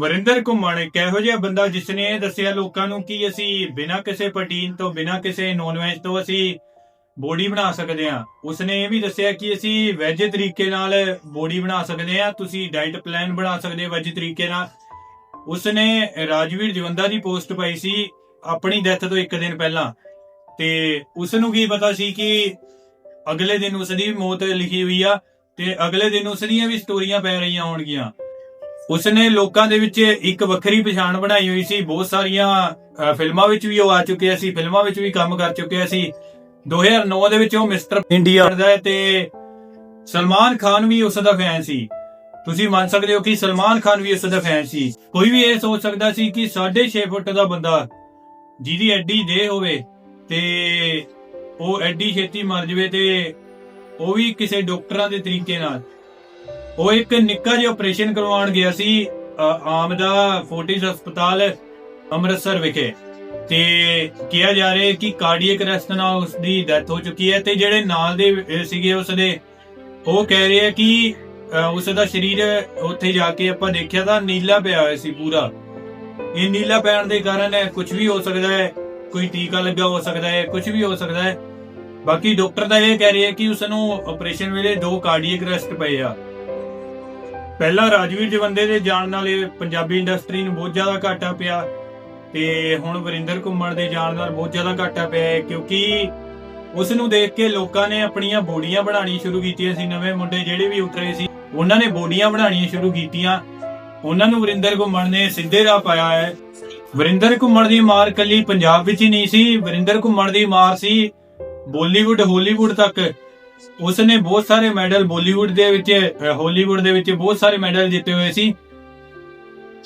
ਵਰਿੰਦਰ ਘੁੰਮਣ ਇੱਕ ਇਹੋ ਜਿਹਾ ਬੰਦਾ ਜਿਸ ਨੇ ਇਹ ਦੱਸਿਆ ਲੋਕਾਂ ਨੂੰ ਕਿ ਅਸੀਂ ਬਿਨਾਂ ਕਿਸੇ ਪ੍ਰੋਟੀਨ ਤੋਂ, ਬਿਨਾਂ ਕਿਸੇ ਨੌਨ ਵੈਜ ਤੋਂ ਅਸੀਂ ਬੋਡੀ ਬਣਾ ਸਕਦੇ ਹਾਂ? ਉਸਨੇ ਇਹ ਵੀ ਦੱਸਿਆ ਕਿ ਅਸੀਂ ਵੈਜ ਤਰੀਕੇ ਨਾਲ ਬੋਡੀ ਬਣਾ ਸਕਦੇ ਹਾਂ, ਤੁਸੀਂ ਡਾਈਟ ਪਲਾਨ ਬਣਾ ਸਕਦੇ ਵੈਜ ਤਰੀਕੇ ਨਾਲ। ਉਸਨੇ ਰਾਜਵੀਰ ਜਵੰਦਾ ਦੀ ਪੋਸਟ ਪਾਈ ਸੀ ਆਪਣੀ ਡੈਥ ਤੋਂ ਇੱਕ ਦਿਨ ਪਹਿਲਾਂ। ਤੇ ਉਸ ਨੂੰ ਕੀ ਪਤਾ ਸੀ ਕਿ ਅਗਲੇ ਦਿਨ ਉਸ ਦੀ ਮੌਤ ਲਿਖੀ ਹੋਈ ਆ, ਤੇ ਅਗਲੇ ਦਿਨ ਉਸ ਦੀਆਂ ਵੀ ਸਟੋਰੀਆਂ ਪੈ ਰਹੀਆਂ ਹੋਣਗੀਆਂ। ਉਸਨੇ ਲੋਕਾਂ ਦੇ ਵਿੱਚ ਇੱਕ ਵੱਖਰੀ ਪਛਾਣ ਬਣਾਈ ਹੋਈ ਸੀ। ਬਹੁਤ ਸਾਰੀਆਂ ਫਿਲਮਾਂ ਵਿੱਚ ਵੀ ਉਹ ਆ ਚੁੱਕਿਆ ਸੀ ਫਿਲਮਾਂ ਵਿੱਚ ਵੀ ਕੰਮ ਕਰ ਚੁੱਕਿਆ ਸੀ। 2009 ਦੇ ਵਿੱਚ ਉਹ ਮਿਸਟਰ ਇੰਡੀਆ। ਦਾ ਤੇ ਸਲਮਾਨ ਖਾਨ ਵੀ ਉਸ ਦਾ ਫੈਨ ਸੀ। ਤੁਸੀਂ ਮੰਨ ਸਕਦੇ ਹੋ ਕਿ ਸਲਮਾਨ ਖਾਨ ਵੀ ਉਸ ਦਾ ਫੈਨ ਸੀ। ਕੋਈ ਵੀ ਇਹ ਸੋਚ ਸਕਦਾ ਸੀ ਕਿ 6.5 ਫੁੱਟ ਦਾ ਬੰਦਾ ਜਿਹਦੀ ਐਡੀ ਦੇਹ ਹੋਵੇ ਤੇ ਉਹ ਐਡੀ ਛੇਤੀ ਮਰ ਜਵੇ ਤੇ ਉਹ ਵੀ ਕਿਸੇ ਡਾਕਟਰਾਂ ਦੇ ਤਰੀਕੇ ਨਾਲ। ਉਹ ਇੱਕ ਨਿੱਕਾ ਜਿਹਾ ਆਪਰੇਸ਼ਨ ਕਰਵਾਉਣ ਗਿਆ ਸੀ ਆਮ ਦਾ ਫੋਰਟਿਸ ਹਸਪਤਾਲ, ਅੰਮ੍ਰਿਤਸਰ ਵਿਖੇ। ਤੇ ਕਿਹਾ ਜਾ ਰਿਹਾ ਕਿ ਕਾਰਡੀਅਕ ਅਰੈਸਟ ਨਾਲ ਉਸ ਦੀ ਡੈਥ ਹੋ ਚੁੱਕੀ ਹੈ ਤੇ ਜਿਹੜੇ ਨਾਲ ਦੇ ਸੀਗੇ ਉਸ ਦੇ ਉਹ ਕਹਿ ਰਹੇ ਕਿ ਉਸ ਦਾ ਸਰੀਰ ਉੱਥੇ ਜਾ ਕੇ ਆਪਾਂ ਦੇਖਿਆ ਤਾਂ ਨੀਲਾ ਪਿਆ ਹੋਇਆ ਸੀ ਪੂਰਾ। ਇਹ ਨੀਲਾ ਪੈਣ ਦੇ ਕਾਰਨ ਕੁਝ ਵੀ ਹੋ ਸਕਦਾ ਹੈ, ਕੋਈ ਟੀਕਾ ਲੱਗਾ ਹੋ ਸਕਦਾ ਹੈ ਕੁਝ ਵੀ ਹੋ ਸਕਦਾ ਹੈ। ਬਾਕੀ ਡਾਕਟਰ ਦਾ ਇਹ ਕਹਿ ਰਹੇ ਆ ਕਿ ਉਸ ਨੂੰ ਆਪਰੇਸ਼ਨ ਵੇਲੇ ਦੋ ਕਾਰਡੀਅਕ ਅਰੈਸਟ ਪਏ ਆ। ਪਹਿਲਾਂ ਰਾਜਵੀਰ ਜਵੰਦੇ ਦੇ ਜਾਣ ਨਾਲ ਇਹ ਪੰਜਾਬੀ ਇੰਡਸਟਰੀ ਨੂੰ ਬਹੁਤ ਜ਼ਿਆਦਾ ਘਾਟਾ ਪਿਆ ਤੇ ਹੁਣ ਵਰਿੰਦਰ ਘੁੰਮਣ ਦੇ ਜਾਣ ਨਾਲ ਬਹੁਤ ਜ਼ਿਆਦਾ ਘਾਟਾ ਪਿਆ ਹੈ, ਕਿਉਂਕਿ ਉਸ ਨੂੰ ਦੇਖ ਕੇ ਲੋਕਾਂ ਨੇ ਆਪਣੀਆਂ ਬੋਡੀਆਂ ਬਣਾਉਣੀਆਂ ਸ਼ੁਰੂ ਕੀਤੀਆਂ ਸੀ, ਨਵੇਂ ਮੁੰਡੇ ਜਿਹੜੇ ਵੀ ਉੱਠ ਰਹੇ ਸੀ, ਉਹਨਾਂ ਨੇ ਬੋਡੀਆਂ ਬਣਾਉਣੀਆਂ ਸ਼ੁਰੂ ਕੀਤੀਆਂ। ਉਹਨਾਂ ਨੂੰ ਵਰਿੰਦਰ ਘੁੰਮਣ ਨੇ ਸਿੱਧੇ ਰਾਹ ਪਾਇਆ ਹੈ। ਵਰਿੰਦਰ ਘੁੰਮਣ ਦੀ ਮਾਰ ਕੱਲੀ ਪੰਜਾਬ ਵਿੱਚ ਹੀ ਨਹੀਂ ਸੀ, ਵਰਿੰਦਰ ਘੁੰਮਣ ਦੀ ਮਾਰ ਸੀ ਬਾਲੀਵੁੱਡ, ਹਾਲੀਵੁੱਡ ਤੱਕ। ਉਸ ਨੇ ਬਹੁਤ ਸਾਰੇ ਮੈਡਲ ਬਾਲੀਵੁੱਡ ਦੇ ਵਿੱਚ ਹਾਲੀਵੁੱਡ ਦੇ ਵਿੱਚ ਬਹੁਤ ਸਾਰੇ ਮੈਡਲ ਜਿੱਤੇ ਹੋਏ ਸੀ।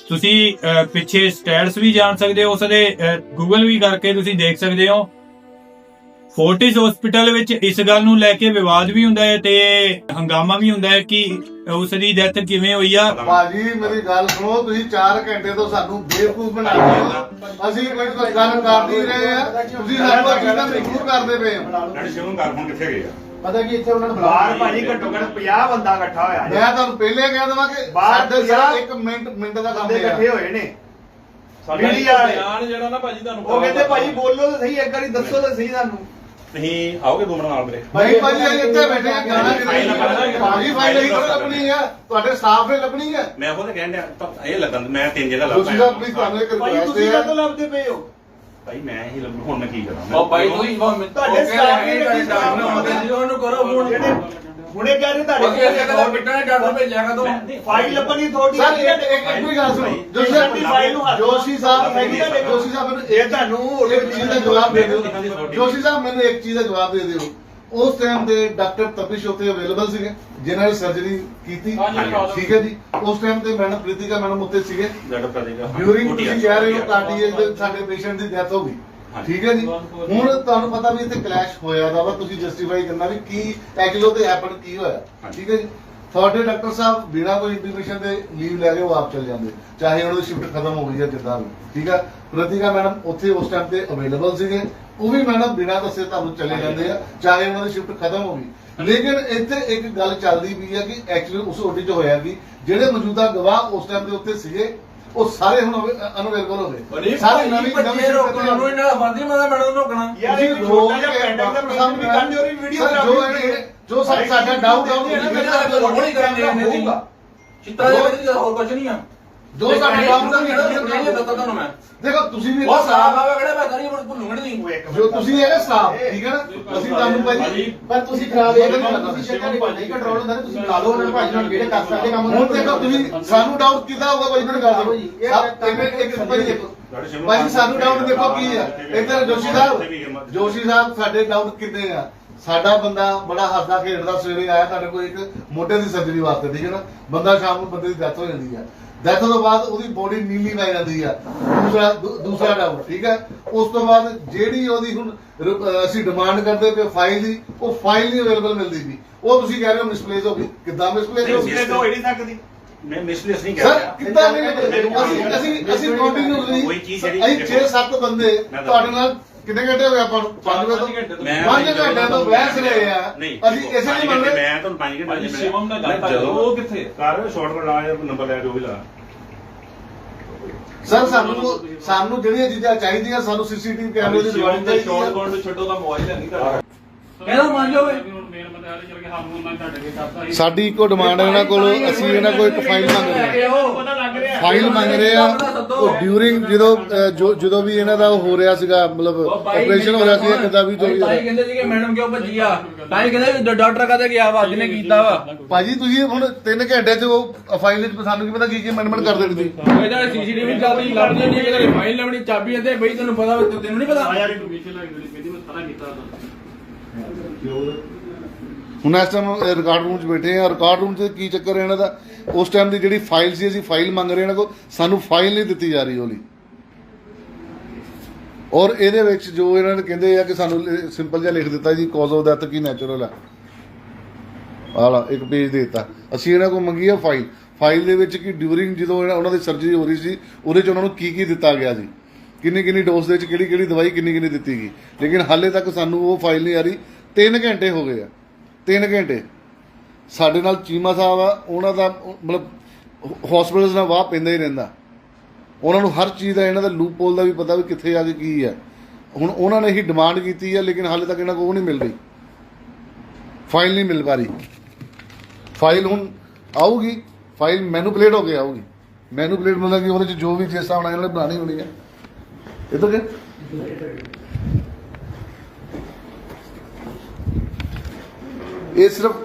ਤੁਸੀਂ ਪਿੱਛੇ ਸਟੈਟਸ ਵੀ ਜਾਣ ਸਕਦੇ ਹੋ ਉਸ ਦੇ ਗੂਗਲ ਵੀ ਕਰਕੇ ਤੁਸੀਂ ਦੇਖ ਸਕਦੇ ਹੋ। ਫੋਰਟਿਸ ਹਸਪੀਟਲ ਵਿੱਚ ਇਸ ਗੱਲ ਨੂੰ ਲੈ ਕੇ ਵਿਵਾਦ ਵੀ ਹੁੰਦਾ ਹੈ ਤੇ ਹੰਗਾਮਾ ਵੀ ਹੁੰਦਾ ਹੈ ਕਿ ਉਸ ਦੀ ਡੈਥ ਕਿਵੇਂ ਹੋਈ ਆ। ਭਾਜੀ ਮੇਰੀ ਗੱਲ ਸੁਣੋ ਤੁਸੀਂ 4 ਘੰਟੇ ਤੋਂ ਸਾਨੂੰ ਬੇਵਕੂਫ ਬਣਾ ਰਹੇ ਹੋ। ਅਸੀਂ ਕੋਈ ਕੋਈ ਗੱਲ ਕਰ ਨਹੀਂ ਰਹੇ ਆ। ਤੁਸੀਂ ਸਾਨੂੰ ਕਿਦਾਂ ਮਜਬੂਰ ਕਰਦੇ ਪਏ ਹੋ? ਲੜੀ ਸ਼ਿਵਮ ਘਰ ਹੁਣ ਕਿੱਥੇ ਗਏ ਆ? ਪਤਾ ਕੀ ਇੱਥੇ ਉਹਨਾਂ ਨੂੰ ਬਾਹਰ ਭਾਜੀ ਘੱਟੋ ਘੱਟ 50 ਬੰਦਾ ਇਕੱਠਾ ਹੋਇਆ ਜੀ। ਮੈਂ ਤੁਹਾਨੂੰ ਪਹਿਲੇ ਕਹਿ ਦਵਾਂ ਕਿ ਬਾਹਰ ਸਾਡੇ ਪੰਜਾਹ ਸਿਰ ਇੱਕ ਮਿੰਟ ਮਿੰਟ ਦਾ ਕੰਮ ਬੰਦੇ ਹੈ ਇਕੱਠੇ ਹੋਏ ਨੇ। ਸਾਡਾ ਮੀਡੀਆ ਵਾਲੇ। ਬਿਆਨ ਜਿਹੜਾ ਨਾ ਭਾਜੀ ਤੁਹਾਨੂੰ ਉਹ ਕਹਿੰਦੇ ਭਾਜੀ ਬੋਲੋ ਤਾਂ ਸਹੀ ਇੱਕ ਵਾਰੀ ਦੱਸੋ ਤਾਂ ਸਹੀ ਸਾਨੂੰ। ਤੁਸੀਂ ਆਓਗੇ ਦੋ ਮਿੰਟ ਨਾਲ ਮੇਰੇ ਭਾਈ ਭਾਜੀ ਅਸੀਂ ਇੱਥੇ ਬੈਠੇ ਆ ਗਾਣਾ ਪਾਉਣਾ। ਭਾਜੀ ਫਾਈਲ ਨਹੀਂ ਲੱਭਣੀ ਹੈ ਤੁਹਾਡੇ ਸਟਾਫ ਨੇ ਲੱਭਣੀ ਹੈ ਮੈਂ ਉਹ ਤਾਂ ਕਹਿਣ ਡਿਆ ਤਾਂ ਇਹ ਲੱਗਣ ਮੈਂ ਤਿੰਨ ਜਗ੍ਹਾ ਲੱਭ ਤੁਸੀਂ ਸਾਹਿਬ ਪਲੀਜ਼ ਤੁਹਾਨੂੰ ਇੱਕ ਭਾਈ ਤੁਸੀਂ ਹੈ ਕਦੋਂ ਲੱਭਦੇ ਪਏ ਹੋ? ਭਾਈ ਮੈਂ ਹੀ ਲੱਭ ਹੁਣ ਮੈਂ ਕੀ ਕਰਾਂ? ਉਹ ਭਾਈ ਤੁਸੀਂ ਤੁਹਾਡੇ ਨੇ ਤੁਹਾਡੇ ਸਟਾਫ ਨੇ ਮਦਦ ਉਹਨੂੰ ਕਰੋ ਫੋਨ। ਜਿਹੜੇ ਹੁਣੇ ਕਹਿ ਰਹੇ ਤੁਹਾਡੇ ਬਾਕੀ ਇਹ ਕਹਿੰਦਾ ਪਿੱਟਣੇ ਡਾਕਟਰ ਭੇਜਿਆ ਕਦੋਂ ਫਾਈਲ ਲੱਭਣੀ ਥੋੜੀ ਸਰ ਇੱਕ ਇੱਕ ਇੱਕ ਵੀ ਗੱਲ ਸੁਣੋ। ਜੋਸ਼ੀ ਸਾਹਿਬ ਜੋਸ਼ੀ ਸਾਹਿਬ ਜੋਸ਼ੀ ਸਾਹਿਬ ਇਹ ਇੱਕ ਤੁਹਾਨੂੰ ਇੱਕ ਚੀਜ਼ ਦਾ ਜਵਾਬ ਦੇ ਦਿਓ। ਜੋਸ਼ੀ ਸਾਹਿਬ ਮੈਨੂੰ ਇੱਕ ਚੀਜ਼ ਦਾ ਜਵਾਬ ਦੇ ਦਿਓ। ਉਸ ਟਾਈਮ ਤੇ ਡਾਕਟਰ ਤਪਿਸ਼ ਉੱਥੇ ਅਵੇਲੇਬਲ ਸੀਗੇ ਜਿਨ੍ਹਾਂ ਨੇ ਸਰਜਰੀ ਕੀਤੀ। ਠੀਕ ਹੈ ਜੀ। ਉਸ ਟਾਈਮ ਤੇ ਮੈਡਮ ਪ੍ਰੀਤਿਕਾ ਮੈਡਮ ਉੱਥੇ ਸੀਗੇ। ਡਿਊਰਿੰਗ ਤੁਸੀਂ ਕਹਿ ਰਹੇ ਹੋ ਕਾਰਡੀਅਕ ਦੇ ਸਾਡੇ ਪੇਸ਼ੈਂਟ ਦੀ ਡੈਥ ਹੋ ਗਈ। ਠੀਕ ਹੈ ਜੀ। ਹੁਣ ਤੁਹਾਨੂੰ ਪਤਾ ਵੀ ਇੱਥੇ ਕਲੈਸ਼ ਹੋਇਆ ਦਾ ਵਾ ਤੁਸੀਂ ਜਸਟੀਫਾਈ ਕਰਨਾ ਵੀ ਕੀ ਐਕਚੁਅਲੀ ਤੇ ਹੈਪਨ ਕੀ ਹੋਇਆ। ਠੀਕ ਹੈ ਜੀ। ਤੁਹਾਡੇ ਡਾਕਟਰ ਸਾਹਿਬ ਬਿਨਾਂ ਕੋਈ ਇੰਟੀਮੇਸ਼ਨ ਦੇ ਲੀਵ ਲੈ ਕੇ ਉਹ ਆਪ ਚਲ ਜਾਂਦੇ। ਚਾਹੇ ਉਹਨਾਂ ਦੀ ਸ਼ਿਫਟ ਖਤਮ ਹੋ ਗਈ ਜਾਂ ਜਿੱਦਾਂ ਵੀ। ਠੀਕ ਹੈ। ਪ੍ਰਤੀਕਾ ਮੈਡਮ ਉੱਥੇ ਉਸ ਟਾਈਮ ਤੇ ਅਵੇਲੇਬਲ ਸੀਗੇ। ਉਹ ਵੀ ਮੈਡਮ ਬਿਨਾਂ ਦੱਸੇ ਤੁਹਾਨੂੰ ਚਲੇ ਜਾਂਦੇ ਆ ਚਾਹੇ ਉਹਨਾਂ ਦੀ ਸ਼ਿਫਟ ਖਤਮ ਹੋ ਗਈ। ਲੇਕਿਨ ਇੱਥੇ ਇੱਕ ਗੱਲ ਚੱਲਦੀ ਵੀ ਹੈ ਕਿ ਐਕਚੁਅਲੀ ਉਸ ਓਟੀ 'ਚ ਹੋਇਆ ਕਿ ਜਿਹੜੇ ਮੌਜੂਦਾ ਗਵਾਹ ਉਸ ਟਾਈਮ ਦੇ ਉੱਤੇ ਸੀਗੇ ਉਹ ਸਾਰੇ ਹੁਣ ਅਨਅਵੇਲੇਬਲ ਹੋ ਗਏ। ਸਾਰੇ ਨਵੀਂ ਨਵੀਂ ਤੇ ਨੂੰ ਇਹਨਾਂ ਦਾ ਫਰਜ਼ੀ ਮੈਂ ਮੈਡਮ ਨੂੰ ਰੋਕਣਾ। ਤੁਸੀਂ ਰੋਕ ਕੇ ਪੈਂਡਿੰਗ ਦਾ ਪ੍ਰੋਗਰਾਮ ਵੀ ਕਰ ਦਿਓ ਵੀਡੀਓ ਸਰ, ਜੋ ਸਾਡਾ ਡਾਊਟ ਆਊਟ ਹੋਣੀ ਕਰਾਂਗੇ ਹੋਊਗਾ। ਚਿੱਤਰਾ ਦੇ ਵਿੱਚ ਹੋਰ ਕੁਝ ਨਹੀਂ ਆ। ਜੋ ਸਾਡਾ ਡਾਊਟ ਨਹੀਂ ਦਿੱਤਾ ਤੁਹਾਨੂੰ ਮੈਂ। ਦੇਖੋ ਤੁਸੀਂ ਵੀ ਬਹੁਤ ਸਾਫ਼ ਆ ਕਿਹੜਾ ਮੈਂ ਨਹੀਂ। ਭੁੱਲੂਗਾ ਨਹੀਂ ਜੋ ਤੁਸੀਂ ਹੈਗੇ ਸਟਾਫ ਠੀਕ ਹੈ ਨਾ? ਅਸੀਂ ਤੁਹਾਨੂੰ ਭਾਜੀ ਪਰ ਤੁਸੀਂ ਖਰਾਬ ਇਹ ਤੁਸੀਂ ਸ਼ੱਕਰ ਨਹੀਂ ਕੰਟਰੋਲ ਹੁੰਦਾ ਨਾ, ਤੁਸੀਂ ਲਾ ਲਓ ਉਹਨਾਂ ਨੂੰ ਭਾਜੀ ਨਾਲ ਜਿਹੜੇ ਕਰ ਸਕਦੇ ਕੰਮ ਹੁਣ ਦੇਖੋ ਤੁਸੀਂ ਸਾਨੂੰ ਡਾਊਟ ਕਿੱਦਾਂ ਹੋਊਗਾ ਭਾਜੀ ਗੱਲ ਦਿਓ ਸਭ ਇੱਕ ਇੱਕ ਭਾਜੀ ਦੇਖੋ। ਭਾਜੀ ਸਾਨੂੰ ਡਾਊਟ ਦੇਖੋ ਕੀ ਆ। ਇੱਧਰ ਜੋਸ਼ੀ ਸਾਹਿਬ ਜੋਸ਼ੀ ਸਾਹਿਬ ਸਾਡੇ ਡਾਊਟ ਕਿੰਨੇ ਆ? ਸਾਡਾ ਬੰਦਾ ਬੜਾ ਹੱਸਦਾ ਖੇਡਦਾ ਸਵੇਰੇ ਆਇਆ ਸਾਡੇ ਕੋਲ ਇੱਕ ਮੋਢੇ ਦੀ ਸਰਜਰੀ ਵਾਸਤੇ ਠੀਕ ਹੈ ਨਾ? ਬੰਦਾ ਸ਼ਾਮ ਨੂੰ ਬੰਦੇ ਦੀ ਡੈਥ ਹੋ ਜਾਂਦੀ ਆ। ਡੈਥ ਤੋਂ ਬਾਅਦ ਉਹਦੀ ਬੋਡੀ ਨੀਲੀ ਪੈ ਜਾਂਦੀ ਆ। ਦੂਸਰਾ ਦੂਸਰਾ ਡਾਊਟ ਠੀਕ ਹੈ? ਉਸ ਤੋਂ ਬਾਅਦ ਜਿਹੜੀ ਉਹਦੀ ਹੁਣ ਅਸੀਂ ਡਿਮਾਂਡ ਕਰਦੇ ਪਏ ਫਾਈਲ ਦੀ ਉਹ ਫਾਈਲ ਨਹੀਂ ਅਵੇਲੇਬਲ ਮਿਲਦੀ ਵੀ ਉਹ ਤੁਸੀਂ ਕਹਿ ਰਹੇ ਹੋ ਮਿਸਪਲੇਸ ਹੋ ਗਈ। ਕਿੱਦਾਂ ਮਿਸਪਲੇਸ ਹੋ ਗਈ? ਇਹ ਤਾਂ ਹੋ ਹੀ ਨਹੀਂ ਸਕਦੀ। ਮੈਂ ਮਿਸਪਲੇਸ ਨਹੀਂ ਕਰ ਰਿਹਾ। ਕਿੱਦਾਂ ਨਹੀਂ ਅਸੀਂ ਅਸੀਂ ਅਸੀਂ ਕੰਟੀਨਿਊਸਲੀ ਕੋਈ ਚੀਜ਼ ਜਿਹੜੀ- ਅਸੀਂ 6-7 ਬੰਦੇ ਤੁਹਾਡੇ ਨਾਲ ਕਿੰਨੇ ਘੰਟੇ ਹੋ ਗਏ ਆਪਾਂ ਨੂੰ? 5 ਵਜੇ ਤੋਂ? ਮੈਂ- 5 ਘੰਟੇ ਤੋਂ ਬਹਿਸ ਰਹੇ ਆ। ਨਹੀਂ ਅਸੀਂ ਇਸੇ ਨਹੀਂ ਮੰਨ ਰਹੇ ਮੈਂ ਤੁਹਾਨੂੰ 5 ਘੰਟੇ ਭਾਜੀ ਸ਼ਿਵਮ ਨਾਲ ਗੱਲ ਕਰ ਜਦੋਂ ਉਹ ਕਿੱਥੇ? ਕਰ ਸ਼ਾਰਟ ਕੋਡ ਆ ਨੰਬਰ ਲੈ ਜੋ ਵੀ ਲਾ। ਸਰ ਸਾਨੂੰ ਸਾਨੂੰ ਜਿਹੜੀਆਂ ਚੀਜ਼ਾਂ ਚਾਹੀਦੀਆਂ ਸਾਨੂੰ ਸੀਸੀਟੀਵੀ ਕੈਮਰੇ ਦੀ ਚਾਹੀਦੀ ਹੈ ਛੱਡੋ ਦਾ ਮੋਬਾਈਲ ਨਹੀਂ ਤੁਹਾਡਾ। ਇਹਦਾ ਮੰਨ ਜਾਓ ਸਾਡੀ ਇੱਕੋ ਡਿਮਾਂਡ ਹੈ ਇਹਨਾਂ ਕੋਲ ਅਸੀਂ ਇਹਨਾਂ ਕੋਲ ਇੱਕ ਫਾਈਲ ਮੰਗ ਰਹੇ ਹਾਂ। ਫਾਈਲ ਮੰਗ ਰਹੇ ਆ ਉਹ ਡਿਊਰਿੰਗ ਜਦੋਂ ਜੋ- ਜਦੋਂ ਵੀ ਇਹਨਾਂ ਦਾ ਉਹ ਹੋ ਰਿਹਾ ਸੀਗਾ ਮਤਲਬ ਆਪਰੇਸ਼ਨ ਹੋ ਰਿਹਾ ਸੀ ਕਿਦਾਂ ਵੀ ਜੋ ਵੀ ਤਾਈ। ਕਹਿੰਦੇ ਸੀ ਕਿ ਮੈਡਮ ਕਿਉਂ ਭੱਜੀ ਆ ਤਾਈ ਕਹਿੰਦੇ ਵੀ ਡਾਕਟਰ ਕਦੇ ਗਿਆ ਵਾ ਜਿਹਨੇ ਕੀਤਾ ਵਾ। ਭਾਜੀ ਤੁਸੀਂ ਹੁਣ 3 ਘੰਟੇ ਚ ਉਹ ਫਾਈਲ ਵਿੱਚ ਸਾਨੂੰ ਕੀ ਪਤਾ ਕੀ ਕੀ ਅਮੈਂਡਮੈਂਟ ਕਰ ਦੇਣੀ ਸੀ। ਇਹਦਾ ਸੀਸੀਟੀਵੀ ਚੱਲਦੀ ਲੱਭਦੇ ਨਹੀਂ ਕਿਤੇ ਫਾਈਲ ਲੱਭਣੀ ਚਾਬੀ ਅਤੇ ਬਈ ਤੈਨੂੰ ਪਤਾ ਵਾ, ਤੈਨੂੰ ਨਹੀਂ ਪਤਾ। ਹੁਣ ਇਸ ਟਾਈਮ ਰਿਕਾਰਡ ਰੂਮ 'ਚ ਬੈਠੇ ਆ। ਰਿਕਾਰਡ ਰੂਮ 'ਚ ਕੀ ਚੱਕਰ ਹੈ ਇਹਨਾਂ ਦਾ? ਉਸ ਟਾਈਮ ਦੀ ਜਿਹੜੀ ਫਾਈਲ ਸੀ, ਅਸੀਂ ਫਾਈਲ ਮੰਗ ਰਹੇ ਇਹਨਾਂ ਕੋਲ। ਸਾਨੂੰ ਫਾਈਲ ਨਹੀਂ ਦਿੱਤੀ ਜਾ ਰਹੀ ਉਹਲੀ ਔਰ ਇਹਦੇ ਵਿੱਚ ਜੋ ਇਹਨਾਂ ਨੇ ਕਹਿੰਦੇ ਆ ਕਿ ਸਾਨੂੰ ਸਿੰਪਲ ਜਿਹਾ ਲਿਖ ਦਿੱਤਾ ਜੀ ਕਾਜ਼ ਆਫ ਡੈਥ ਕੀ ਨੈਚੁਰਲ ਹੈ ਆਲਾ ਇੱਕ ਪੇਜ ਦੇ ਦਿੱਤਾ। ਅਸੀਂ ਇਹਨਾਂ ਕੋਲ ਮੰਗੀ ਆ ਫਾਈਲ ਫਾਈਲ ਦੇ ਵਿੱਚ ਕਿ ਡਿਊਰਿੰਗ ਜਦੋਂ ਉਹਨਾਂ ਦੀ ਸਰਜਰੀ ਹੋ ਰਹੀ ਸੀ, ਉਹਦੇ 'ਚ ਉਹਨਾਂ ਨੂੰ ਕੀ ਕੀ ਦਿੱਤਾ ਗਿਆ ਸੀ? ਕਿੰਨੀ ਕਿੰਨੀ ਡੋਜ਼ ਦੇ ਵਿੱਚ ਕਿਹੜੀ ਕਿਹੜੀ ਦਵਾਈ ਕਿੰਨੀ ਕਿੰਨੀ ਦਿੱਤੀ ਗਈ। ਲੇਕਿਨ ਹਾਲੇ ਤੱਕ ਸਾਨੂੰ ਉਹ ਫਾਈਲ ਨਹੀਂ ਆ ਰਹੀ। 3 ਘੰਟੇ ਹੋ ਗਏ ਆ। 3 ਘੰਟੇ। ਸਾਡੇ ਨਾਲ ਚੀਮਾ ਸਾਹਿਬ ਆ, ਉਹਨਾਂ ਦਾ ਮਤਲਬ ਹਸਪੀਟਲਸ ਨਾਲ ਵਾਹ ਪੈਂਦਾ ਹੀ ਰਹਿੰਦਾ। ਉਹਨਾਂ ਨੂੰ ਹਰ ਚੀਜ਼ ਦਾ ਇਹਨਾਂ ਦਾ ਲੂਪ ਹੋਲ ਦਾ ਵੀ ਪਤਾ ਵੀ ਕਿੱਥੇ ਆ ਕੇ ਕੀ ਹੈ ਹੁਣ ਉਹਨਾਂ ਨੇ ਹੀ ਡਿਮਾਂਡ ਕੀਤੀ ਹੈ ਲੇਕਿਨ ਹਾਲੇ ਤੱਕ ਇਹਨਾਂ ਕੋਲ ਉਹ ਨਹੀਂ ਮਿਲ ਰਹੀ। ਫਾਈਲ ਨਹੀਂ ਮਿਲ ਪਾ ਰਹੀ। ਫਾਈਲ ਹੁਣ ਆਊਗੀ। ਫਾਈਲ ਮੈਨੂਪਲੇਟ ਹੋ ਕੇ ਆਊਗੀ। ਮੈਨੂਪਲੇਟ ਮਤਲਬ ਕਿ ਉਹਦੇ ਚ ਜੋ ਵੀ ਜਿਸ ਹਿਸਾਬ ਨਾਲ ਇਹਨਾਂ ਨੇ ਬਣਾਣੀ ਹੋਣੀ ਹੈ ਇਹ ਤਾਂ ਕਿ ਇਹ ਸਿਰਫ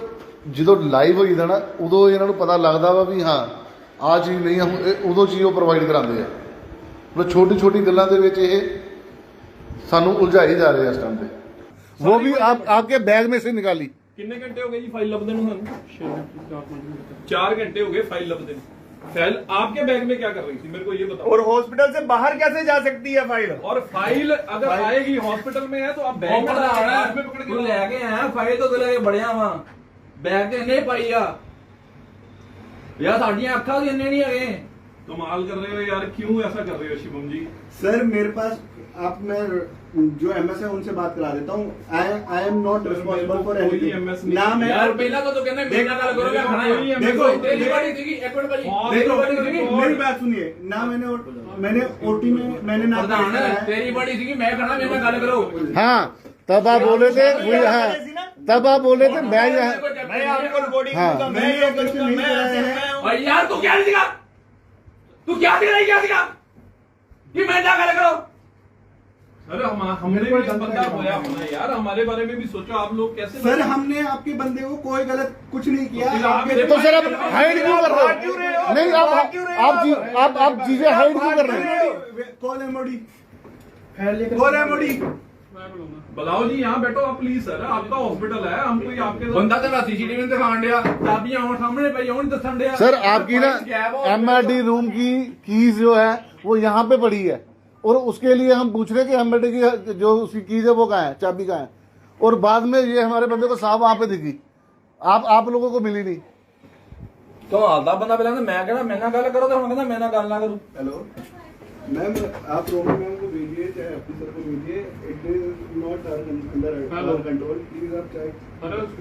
ਜਦੋਂ ਲਾਈਵ ਹੋਈਦਾ ਨਾ ਉਦੋਂ ਇਹਨਾਂ ਨੂੰ ਪਤਾ ਲੱਗਦਾ ਵਾ ਵੀ ਹਾਂ ਆ ਚੀਜ਼ ਨਹੀਂ ਆ ਹੁਣ ਇਹ ਉਦੋਂ ਚੀਜ਼ ਉਹ ਪ੍ਰੋਵਾਈਡ ਕਰਾਉਂਦੇ ਆ ਮਤਲਬ ਛੋਟੀ ਛੋਟੀ ਗੱਲਾਂ ਦੇ ਵਿੱਚ ਇਹ ਸਾਨੂੰ ਉਲਝਾਈ ਜਾ ਰਹੇ ਆ ਇਸ ਟਾਈਮ ਤੇ वो भी आप आपके बैग में से निकाली ਕਿੰਨੇ ਘੰਟੇ ਹੋ ਗਏ ਜੀ ਫਾਈਲ ਲੱਭਦੇ ਨੂੰ ਸਾਨੂੰ 4 घंटे हो गए फाइल लबदे फाइल आपके बैग में क्या कर रही थी मेरे को ये बताओ और हॉस्पिटल से बाहर कैसे जा सकती है फाइल और फाइल अगर आएगी हॉस्पिटल में है तो आप बैग में ਬੜਾ डाल के ਆਣਾ हाथ में पकड़ ਤੂੰ के ਲੈ ਕੇ ਆਇਆ ਫਾਈਲ ਤੋਂ ਲੈ ਕੇ ਬੜਿਆ ਵਾ ਬੈਗ ਤੇ ਇੰਨੇ ਪਾਈ ਆ ਯਾ ਸਾਡੀਆਂ ਅੱਖਾਂ ਵੀ ਇੰਨੇ ਨਹੀਂ ਹੈਗੇ कमाल कर रहे हो यार? क्यों ऐसा कर रहे हो शिवम जी? सर मेरे पास आप मैं जो एम एस है उनसे बात करा देता हूँ। I am not responsible for M S ना मैं यार पहला को तो कहना देखो मेरी देखो मेरी बात सुनिए। ना मैंने मैंने ओटी में मैंने ना तेरी बड़ी थी मैं खाना मेरा गाल करो। हाँ तब आप बोले थे हाँ तब आप बोले थे मैं यहाँ मैं आपको रिपोर्टिंग हाँ। मैं तो- यार तू क्या दिखा? तू क्या दिख रही क्या दिखा कि मैं क्या करे करो। सर हम हमारे भी बंदा होया होना यार हमारे बारे में भी सोचो आप लोग कैसे सर हमने आपके बंदे को कोई गलत कुछ नहीं किया। तो सर आप हाइड क्यों कर रहे हो? नहीं आप आप आप आप चीज़ें हाइड क्यों कर रहे हो? कॉल एमओडी कॉल एमओडी बुलाओ जी यहाँ बैठो आप प्लीज सर आपका हॉस्पिटल है हम कोई आपके ਬੰਦਾ ਤੇ ਸੀਸੀਟੀਵੀ ਨੂੰ ਦਿਖਾਣ ਡਿਆ ਚਾਬੀਆਂ ਹੁਣ ਸਾਹਮਣੇ ਪਈ ਹੁਣ ਦੱਸਣ ਡਿਆ सर आपकी ना एमआरडी रूम की कीज जो है वो यहाँ पे पड़ी है और उसके लिए हम पूछ रहे हैं कि एमआरडी की जो उसकी कीज है वो कहाँ है चाबी कहाँ है और बाद में ये हमारे बंदे को साहब वहाँ पे दिखी आप आप लोगों को मिली नहीं ਕਮਾਲ ਦਾ ਬੰਦਾ ਪਹਿਲਾਂ ਮੈਂ ਕਹਿੰਦਾ ਮੇਰੇ ਨਾਲ ਗੱਲ ਕਰੋ ਤੇ ਹੁਣ ਕਹਿੰਦਾ ਮੇਰੇ ਨਾਲ ਗੱਲ ਨਾ ਕਰੂ हेलो मैम आप रोमी मैम को भेजिए चाहे ऑफिसर को भेजिए it is not under our control please आप चाहे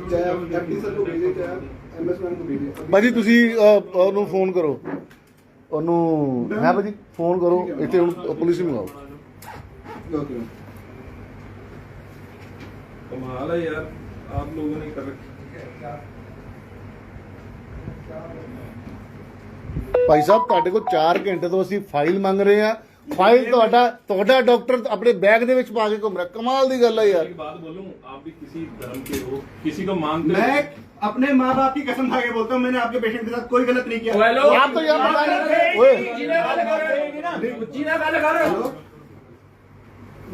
चाहे आप एफडी सर को भेजिए चाहे आप एमएस मैम को भेजिए ਭਾਜੀ ਤੁਸੀਂ ਅਹ, ਉਹਨੂੰ ਫੋਨ ਕਰੋ ਉਹਨੂੰ ਹੈ ਭਾਜੀ ਫੋਨ ਕਰੋ ਇੱਥੇ ਹੁਣ ਪੁਲਿਸ ਨੂੰ ਮੰਗਾਓ ओके कमाल है यार आप लोगों ने कर रखी ਭਾਈ ਸਾਹਿਬ ਤੁਹਾਡੇ ਕੋਲ 4 ਘੰਟੇ ਤੋਂ ਅਸੀਂ ਫਾਈਲ ਮੰਗ ਰਹੇ ਆ ਫਾਈਲ ਤੁਹਾਡਾ ਤੁਹਾਡਾ ਡਾਕਟਰ ਆਪਣੇ ਬੈਗ ਦੇ ਵਿੱਚ ਪਾ ਕੇ ਘੁੰਮ ਰਿਹਾ ਕਮਾਲ ਦੀ ਗੱਲ ਹੈ ਯਾਰ एक बात बोलूं आप भी किसी धर्म के हो किसी को मानते मैं हो अपने माँ बाप की कसम खा के बोलता हूँ मैंने आपके पेशेंट के साथ कोई गलत नहीं किया ਓਏ ਲੋ ਆਪ ਤਾਂ ਯਾਰ बताइए ओए ਉੱਚੀ ਨਾਲ ਗੱਲ ਕਰ ਉੱਚੀ ਨਾਲ ਗੱਲ ਕਰ हेलो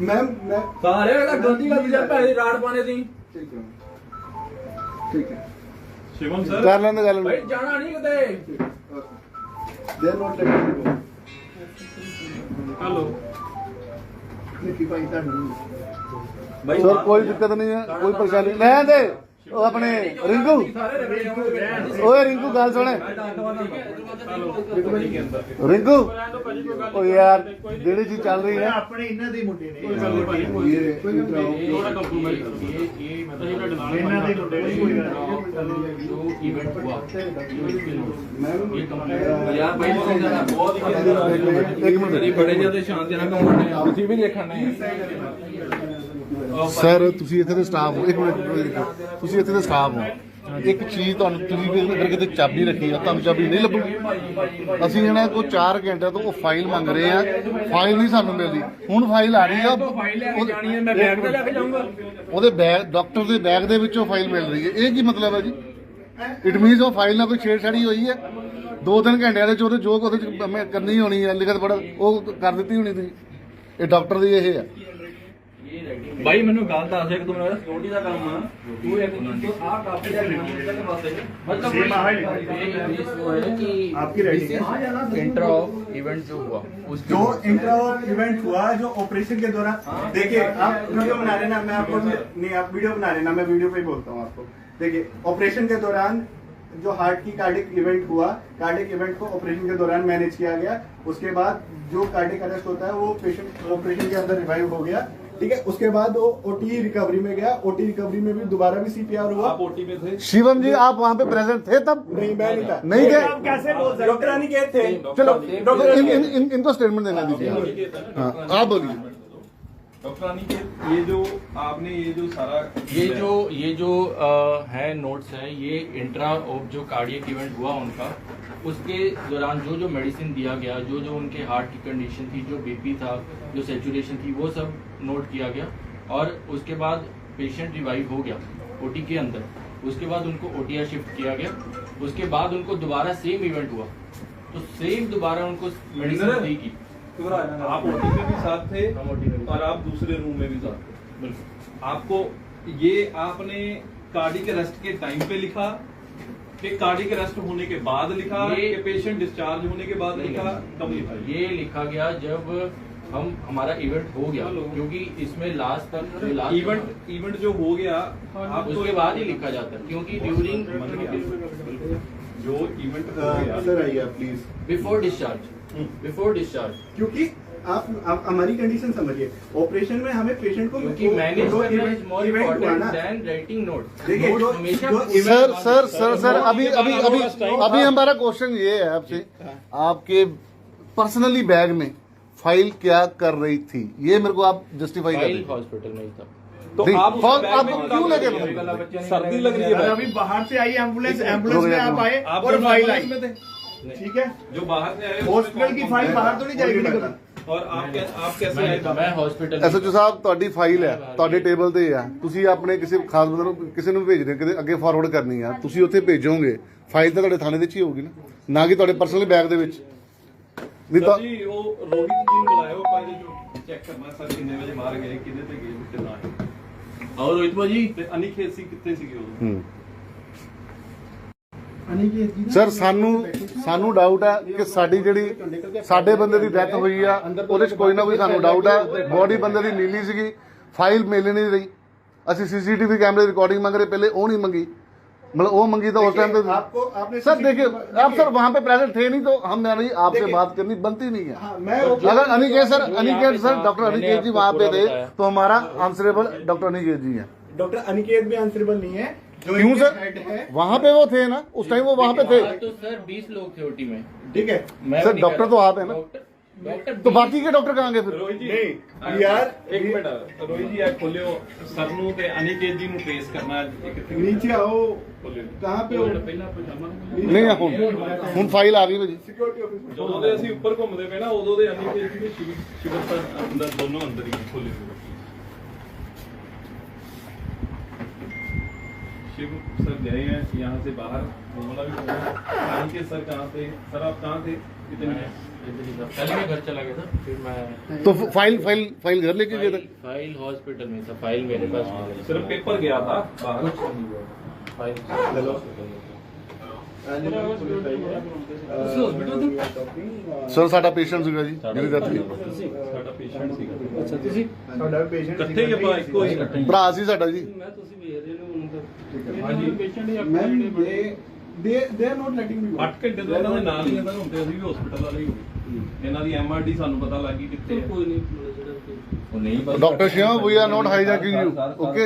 मैम मैं ਸਾਰੇ ਇਹਦਾ ਗਲਤੀ ਗਲਤੀ ਜਦ ਭੈਣੇ ਰਾੜ ਪਾਣੇ ਸੀ ठीक है ठीक है शिवम सर ਕਰ ਲੈਂਦੇ ਗੱਲ ਭਾਈ ਜਾਣਾ ਨਹੀਂ ਕਿਤੇ दे They are not reputable. Hello Nikki ਭਾਈ ਤੁਹਾਨੂੰ ਸਰ ਕੋਈ ਦਿੱਕਤ ਨਹੀਂ ਹੈ ਕੋਈ ਪਰੇਸ਼ਾਨੀ ਨਹੀਂ ਦੇ ਉਹ ਆਪਣੇ ਰਿੰਕੂ? ਓਏ ਰਿੰਕੂ ਗੱਲ ਸੁਣ। ਰਿੰਕੂ? ਓ ਯਾਰ ਜਿਹੜੀ ਜੀ ਚੱਲ ਰਹੀ ਹੈ। ਆਪਣੇ ਇਹਨਾਂ ਦੇ ਮੁੰਡੇ ਨੇ। ਇੱਕ ਮਿੰਟ ਬੜੇ ਜ਼ਿਆਦਾ ਸ਼ਾਂਤੀ ਨਾਲ ਕਮਾਉਂਦੇ ਤੁਸੀਂ ਵੀ ਦੇਖਣ ਨੇ ਸਰ ਤੁਸੀਂ ਇੱਥੇ ਦੇ ਸਟਾਫ ਹੋ। ਇੱਕ ਮਿੰਟ। ਤੁਸੀਂ ਇੱਥੇ ਦੇ ਸਟਾਫ ਹੋ। ਇੱਕ ਚੀਜ਼ ਤੁਹਾਨੂੰ ਤੁਸੀਂ ਵੀ ਅਗਰ ਕਿਤੇ ਚਾਬੀ ਰੱਖੀ ਆ ਤੁਹਾਨੂੰ ਚਾਬੀ ਨਹੀਂ ਲੱਭੂਗੀ। ਅਸੀਂ ਇਹਨਾਂ ਕੋਲ 4 ਘੰਟੇ ਤੋਂ ਉਹ ਫਾਈਲ ਮੰਗ ਰਹੇ ਆ। ਫਾਈਲ ਨਹੀਂ ਸਾਨੂੰ ਮਿਲਦੀ। ਹੁਣ ਫਾਈਲ ਆ ਰਹੀ ਆ। ਉਹਦੇ ਬੈਗ ਡਾਕਟਰ ਦੇ ਬੈਗ ਦੇ ਵਿੱਚੋਂ ਫਾਈਲ ਮਿਲ ਰਹੀ ਹੈ ਇਹ ਕੀ ਮਤਲਬ ਹੈ ਜੀ? ਇਟ ਮੀਨਸ ਉਹ ਫਾਈਲ ਨਾਲ ਕੋਈ ਛੇੜਛਾੜੀ ਹੋਈ ਹੈ ਦੋ ਤਿੰਨ ਘੰਟਿਆਂ ਦੇ ਚ ਉਹਦੇ ਜੋ ਉਹਦੇ ਚ ਕਰਨੀ ਹੋਣੀ ਹੈ ਲਿਖਤ ਪੜ ਉਹ ਕਰ ਦਿੱਤੀ ਹੋਣੀ ਤੁਸੀਂ। ਇਹ ਡਾਕਟਰ ਦੀ ਇਹ ਹੈ ਭਾਈ ਮੈਨੂੰ ਗੱਲ ਦੱਸ ਇੱਕ ਤੂੰ ਮੇਰਾ ਸਿਕਿਉਰਿਟੀ ਦਾ ਕੰਮ ਆ ਤੂੰ ਇੱਕ ਤੂੰ ਆ ਕਾਪੀ ਦਾ ਕੰਮ ਵਾਸਤੇ ਮਤਲਬ सेम आहे ये वो है कि आपकी राइटिंग इंटर ऑफ इवेंट जो हुआ उसके जो इंटर इवेंट हुआ जो ऑपरेशन के दौरान देखिए आप वीडियो बना रहे ना मैं आपको नहीं आप वीडियो बना रहे ना मैं वीडियो पे ही बोलता हूँ आपको देखिए ऑपरेशन के दौरान जो हार्ट की कार्डिक इवेंट हुआ कार्डिक इवेंट को ऑपरेशन के दौरान मैनेज किया गया उसके बाद जो कार्डिक अरेस्ट होता है वो पेशेंट ऑपरेशन के अंदर रिवाइव हो गया ठीक है उसके बाद वो ओटी रिकवरी में गया। ओटी रिकवरी में भी दोबारा भी सीपीआर हुआ। आप ओटी में थे? शिवम जी आप वहाँ पे प्रेजेंट थे तब? नहीं मैं नहीं था। नहीं गए? आप कैसे बोल सकते डॉक्टर थे। चलो डॉक्टर इन, इन, इन, इनको स्टेटमेंट देना दीजिए। हाँ आप बोलिए। डॉक्टर अनिकेत ये जो आपने ये जो सारा ये जो ये जो अ, है नोट्स है ये इंट्रा ऑफ़ जो कार्डियक इवेंट हुआ उनका उसके दौरान जो जो मेडिसिन दिया गया जो जो उनके हार्ट की कंडीशन थी जो बीपी था जो सेचुरेशन थी वो सब नोट किया गया और उसके बाद पेशेंट रिवाइव हो गया ओटी के अंदर। उसके बाद उनको ओटीआर शिफ्ट किया गया। उसके बाद उनको दोबारा सेम इवेंट हुआ। तो सेम दोबारा उनको मेडिसिन दी की आप ओटी में भी साथ थे? और आप दूसरे रूम में भी जाते बिल्कुल। आपको ये आपने कार्डिक अरेस्ट के टाइम पे लिखा कि कार्डिक अरेस्ट होने के बाद लिखा ये- कि पेशेंट डिस्चार्ज होने के बाद लिखा कब लिखा। ये लिखा गया जब हम हमारा इवेंट हो गया। क्योंकि इसमें लास्ट तक लास्ट इवेंट इवेंट जो हो गया आप तो उसके बाद ही लिखा जाता है क्योंकि ड्यूरिंग जो इवेंट हो गया। सर आइए please before discharge before discharge क्योंकि आप आप हमारी कंडीशन समझिए। ऑपरेशन में हमें पेशेंट को सर सर सर सर अभी अभी अभी अभी हमारा क्वेश्चन ये है आपसे। आपके पर्सनली बैग में फ़ाइल क्या कर रही थी? ये मेरे को आप जस्टिफाई कर हॉस्पिटल में ही था। तो आप आपको में क्यों? थे? सर्दी लग रही है। अभी बाहर से आई एंबुलेंस एंबुलेंस में आप आए और फ़ाइल आई। ठीक है? जो बाहर से आए हॉस्पिटल की फ़ाइल बाहर तो नहीं जाएगी ਔਰ ਆਪ ਆਪ ਕੈਸੇ ਆਏ ਮੈਂ ਹਸਪੀਟਲ ਐਸਐਚਓ ਸਾਹਿਬ ਤੁਹਾਡੀ ਫਾਈਲ ਹੈ ਤੁਹਾਡੇ ਟੇਬਲ ਤੇ ਹੈ ਤੁਸੀਂ ਆਪਣੇ ਕਿਸੇ ਖਾਸ ਬੰਦੇ ਨੂੰ ਕਿਸੇ ਨੂੰ ਭੇਜ ਰਹੇ ਕਿਤੇ ਅੱਗੇ ਫਾਰਵਰਡ ਕਰਨੀ ਆ ਤੁਸੀਂ ਉੱਥੇ ਭੇਜੋਗੇ। ਫਾਈਲ ਤਾਂ ਤੁਹਾਡੇ ਥਾਣੇ ਦੇ ਵਿੱਚ ਹੀ ਹੋਊਗੀ ਨਾ। ਨਾ ਕਿ ਤੁਹਾਡੇ ਪਰਸਨਲ ਬੈਗ ਦੇ ਵਿੱਚ। ਨਹੀਂ ਤਾਂ ਜੀ ਉਹ ਰੋਹਿਤ ਜੀ ਨੂੰ ਬੁਲਾਇਓ ਭਾਈ ਜੋ ਚੈੱਕ ਕਰਨਾ ਸਰ ਕਿੰਨੇ ਵਜੇ ਮਾਰ ਗਏ ਕਿੰਨੇ ਤੇ ਗਏ ਕਿੰਨਾ ਆਓ ਰੋਹਿਤ ਭਾਜੀ। ਤੇ ਅਨਿਖੇਤ ਸਿੰਘ ਕਿੱਥੇ ਸੀਗੇ ਉਹ? ਹੂੰ। ਸਰ ਸਾਨੂੰ ਸਾਨੂੰ ਡਾਊਟ ਆ ਕਿ ਸਾਡੀ ਜਿਹੜੀ ਸਾਡੇ ਬੰਦੇ ਦੀ ਡੈਥ ਹੋਈ ਆ ਉਹਦੇ 'ਚ ਕੋਈ ਨਾ ਕੋਈ ਸਾਨੂੰ ਡਾਊਟ ਆ ਬੋਡੀ ਬੰਦੇ ਦੀ ਨੀਲੀ ਸੀਗੀ ਫਾਈਲ ਮਿਲ ਨਹੀਂ ਰਹੀ ਅਸੀਂ ਸੀਸੀਟੀਵੀ ਕੈਮਰੇ ਰਿਕਾਰਡਿੰਗ ਮੰਗ ਰਹੇ ਪਹਿਲੇ ਉਹ ਨਹੀਂ ਮੰਗੀ मतलब वो मंगी तो उस टाइम पे सर देखिए आप सर वहाँ पे प्रेजेंट थे नहीं तो हमने नहीं आपसे बात करनी बनती नहीं है हाँ, मैं अगर Aniket sir Aniket sir doctor Aniket ji वहाँ पे थे तो हमारा आंसरेबल डॉक्टर अनिकेत जी है डॉक्टर अनिकेत भी आंसरेबल नहीं है क्यों इनके सर हेड है वहां पे वो थे ना उस टाइम वो वहां पे थे वहाँ तो सर 20 लोग थे ओटी में ठीक है मैं सर, नहीं डॉक्टर कर तो रहा। आप हैं ना? डॉक्टर डॉक्टर तो बाकी के डॉक्टर कहाँ गए फिर ਰੋਹਿਤ ਜੀ नहीं यार ਇੱਕ ਮਿੰਟ ਰੋਹਿਤ ਜੀ ਆ ਖੋਲਿਓ ਸਰ ਨੂੰ ਤੇ ਅਨਿਕੇਤ ਜੀ ਨੂੰ ਟ੍ਰੇਸ ਕਰਨਾ ਹੈ ਕਿੱਥੇ नीचे आओ ਖੋਲਿਓ कहाँ पे हो ਪਹਿਲਾਂ ਪਜਾਮਾ नहीं ਹੁਣ ਹੁਣ ਫਾਈਲ ਆ ਗਈ ਭਾਜੀ सिक्योरिटी ऑफिस में ਜਦੋਂ ਦੇ ਅਸੀਂ ਉੱਪਰ ਘੁੰਮਦੇ ਪਏ ਨਾ ਉਦੋਂ ਦੇ ਅਨਿਕੇਤ ਜੀ ਤੇ ਸ਼ਿਵ ਸ਼ਿਵਰ ਸਰ ਅੰਦਰ ਦੋਨੋਂ ਅੰਦਰ ਹੀ ਖੋਲਿਓ शिव सर गए हैं यहाँ से बाहर घूमना भी पड़ा अनिकेत सर कहाँ थे सर आप कहाँ थे कितने पहले मैं घर चला गया था फिर मैं तो फाइल फाइल फाइल घर लेके गए थे फाइल फाइल हॉस्पिटल में था फाइल मेरे पास नहीं है। सिर्फ पेपर गया था बाहर कुछ नहीं हुआ फाइल हॉस्पिटल में था। ਸਰ ਸਾਡਾ ਪੇਸ਼ੈਂਟ ਸੀਗਾ ਜੀ ਜਿਹਦੀ ਡੈਥ ਹੋਈ ਸਾਡਾ ਪੇਸ਼ੈਂਟ ਸੀਗਾ अच्छा तुसी साडा पेशेंट ਇਕੱਠੇ ਹੀ ਆਪਾਂ ਇੱਕੋ ਹੀ ਭਰਾ ਸੀ ਸਾਡਾ ਜੀ मैं तो सिर्फ ये रहे हूं उनका हाँ ma'am they they they are not letting me go 8 ਘੰਟੇ ਤੋਂ ਇਹਨਾਂ ਦੇ ਨਾਲ ਹੀ ਇਹਨਾਂ ਨੂੰ ਤੇ ਅਸੀਂ ਵੀ ਹਸਪੀਟਲ ਵਾਲੇ ਹੀ ਹੋ ਗਏ ਇਹਨਾਂ ਦੀ ਐਮਆਰਡੀ ਸਾਨੂੰ ਪਤਾ ਲੱਗ ਗਈ ਕਿੱਥੇ ਹੈ वो नहीं बस doctor Shivam we are not hijacking you okay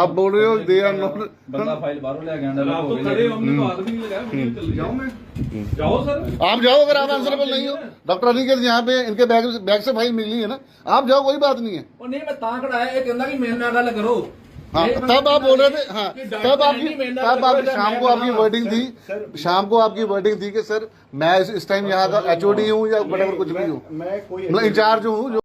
आप बोल रहे हो दे आर नॉट बंदा फाइल बाहरों ले गया सर, आप तो खड़े हो हमने तो हाथ भी नहीं लगाया वीडियो चल रही है। जाऊं मैं जाओ सर आप जाओ अगर आप आंसरेबल नहीं हो डॉक्टर अनिकेत यहाँ पे इनके बैग बैग से फाइल मिली है ना आप जाओ कोई बात नहीं है ਉਹ ਨਹੀਂ ਮੈਂ ਤਾਂ ਖੜਾਇਆ ਇਹ ਕਹਿੰਦਾ ਕਿ ਮੇਰੇ ਨਾਲ ਗੱਲ ਕਰੋ हाँ तब आप बोल रहे थे हाँ तब आपकी तब आपकी आप शाम को आपकी वर्डिंग थी शाम को आपकी वर्डिंग थी कि सर मैं इस- टाइम यहाँ का एचओडी हूँ या बड़े कुछ भी हूँ। मैं मतलब इंचार्ज हूँ जो